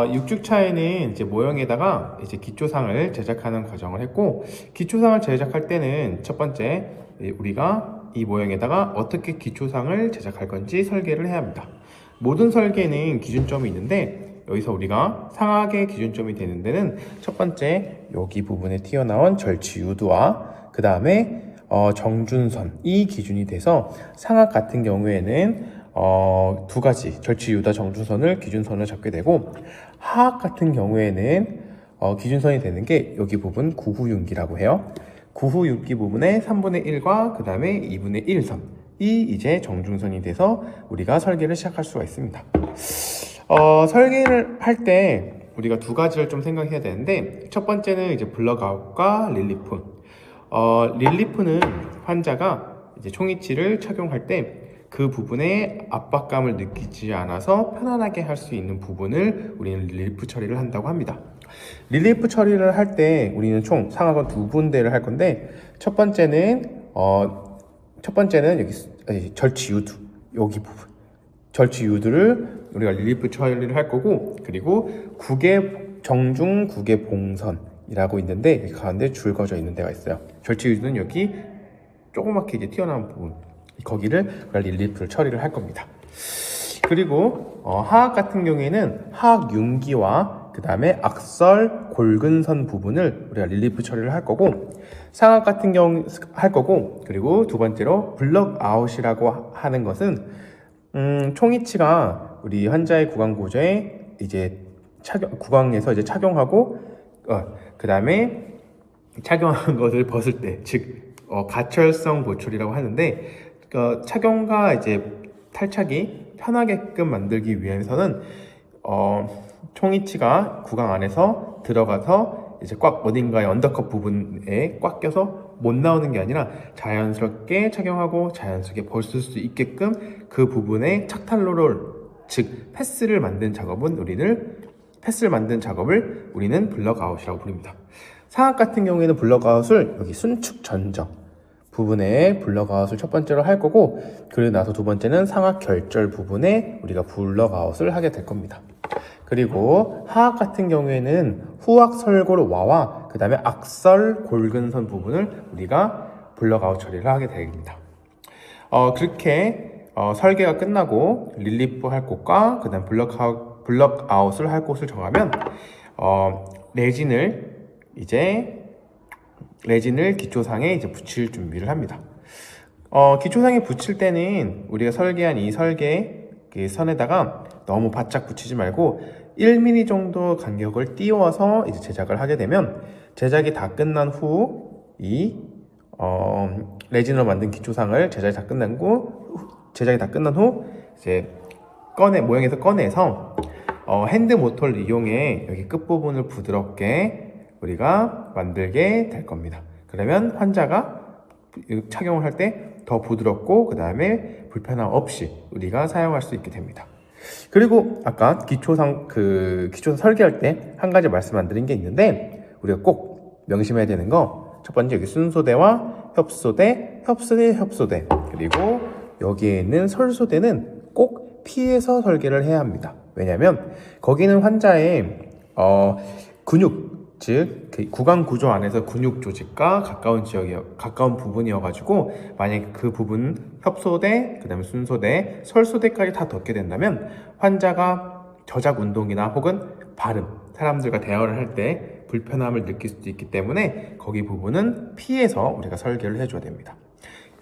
어, 6주차에는 이제 모형에다가 이제 기초상을 제작하는 과정을 했고, 기초상을 제작할 때는 첫 번째, 이 우리가 이 모형에다가 어떻게 기초상을 제작할 건지 설계를 해야 합니다. 모든 설계는 기준점이 있는데, 여기서 우리가 상하게 기준점이 되는 데는 첫 번째, 여기 부분에 튀어나온 절취 유두와 그 다음에 어, 정준선 이 기준이 돼서 상악 같은 경우에는 어, 두 가지 절취 유다 정준선을 기준선을 잡게 되고 하악 같은 경우에는 어, 기준선이 되는 게 여기 부분 구후윤기라고 해요. 구후윤기 부분의 3분의 1과 그 다음에 2분의 1선 이 이제 정중선이 돼서 우리가 설계를 시작할 수가 있습니다. 어, 설계를 할 때 우리가 두 가지를 좀 생각해야 되는데 첫 번째는 이제 블럭아웃과 릴리프. 어, 릴리프는 환자가 이제 총이치를 착용할 때 그 부분에 압박감을 느끼지 않아서 편안하게 할 수 있는 부분을 우리는 릴리프 처리를 한다고 합니다. 릴리프 처리를 할 때 우리는 총 상하건 두 군데를 할 건데 첫 번째는 어, 첫 번째는 여기 수- 아니, 절취 유두 여기 부분 절취 유두를 우리가 릴리프 처리를 할 거고 그리고 국의 정중 국의 봉선이라고 있는데 이 가운데 줄 그어져 있는 데가 있어요. 절취 유두는 여기 조그맣게 이제 튀어나온 부분 거기를 릴리프를 처리를 할 겁니다. 그리고 어, 하악 같은 경우에는 하악 윤기와 그 다음에 악설 골근선 부분을 우리가 릴리프 처리를 할 거고 상악 같은 경우 할 거고 그리고 두 번째로 블럭 아웃이라고 하는 것은 음, 총이치가 우리 환자의 구강 구조에 이제 착용 구강에서 이제 착용하고 어, 그 다음에 착용한 것을 벗을 때, 즉 어, 가철성 보출이라고 하는데 어, 착용과 이제 탈착이 편하게끔 만들기 위해서는 어, 총이치가 구강 안에서 들어가서 이제 꽉 어딘가의 언더컷 부분에 꽉 껴서 못 나오는 게 아니라 자연스럽게 착용하고 자연스럽게 벗을 수 있게끔 그 부분에 착탈로를 즉 패스를 만든 작업은 우리는 패스를 만든 작업을 우리는 블럭아웃이라고 부릅니다. 상악 같은 경우에는 블럭아웃을 여기 순축 전정 부분에 블럭아웃을 첫 번째로 할 거고 그리고 나서 두 번째는 상악 결절 부분에 우리가 블럭아웃을 하게 될 겁니다. 그리고 하악 같은 경우에는 후악 설골 와와 그 다음에 악설 골근선 부분을 우리가 블럭아웃 처리를 하게 됩니다. 어, 그렇게 어, 설계가 끝나고 릴리프 할 곳과 그 다음 블럭아웃, 블럭아웃을 할 곳을 정하면 어, 레진을 이제 레진을 기초상에 이제 붙일 준비를 합니다. 어, 기초상에 붙일 때는 우리가 설계한 이 설계 그 선에다가 너무 바짝 붙이지 말고 1mm 정도 간격을 띄워서 이제 제작을 하게 되면 제작이 다 끝난 후이 어, 레진으로 만든 기초상을 제작이 다 끝난 후 제작이 다 끝난 후 이제 꺼내 모형에서 꺼내서 어, 핸드 모터를 이용해 여기 끝 부분을 부드럽게 우리가 만들게 될 겁니다. 그러면 환자가 착용을 할 때 더 부드럽고 그 다음에 불편함 없이 우리가 사용할 수 있게 됩니다. 그리고 아까 기초상 그 기초 설계할 때 한 가지 말씀 안 드린 게 있는데 우리가 꼭 명심해야 되는 거 첫 번째 여기 순소대와 협소대, 협소대, 협소대 그리고 여기에 있는 설소대는 꼭 피해서 설계를 해야 합니다. 왜냐하면 거기는 환자의 어, 근육 즉, 그 구강 구조 안에서 근육 조직과 가까운 지역이 가까운 부분이어 가지고 만약 그 부분 협소대, 그다음에 순소대, 설소대까지 다 덮게 된다면 환자가 저작 운동이나 혹은 발음, 사람들과 대화를 할 때 불편함을 느낄 수도 있기 때문에 거기 부분은 피해서 우리가 설계를 해줘야 됩니다.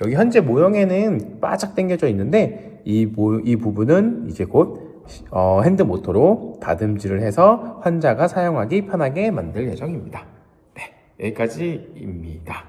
여기 현재 모형에는 바짝 당겨져 있는데 이, 모, 이 부분은 이제 곧 어, 핸드 모터로 다듬질을 해서 환자가 사용하기 편하게 만들 예정입니다. 네, 여기까지입니다.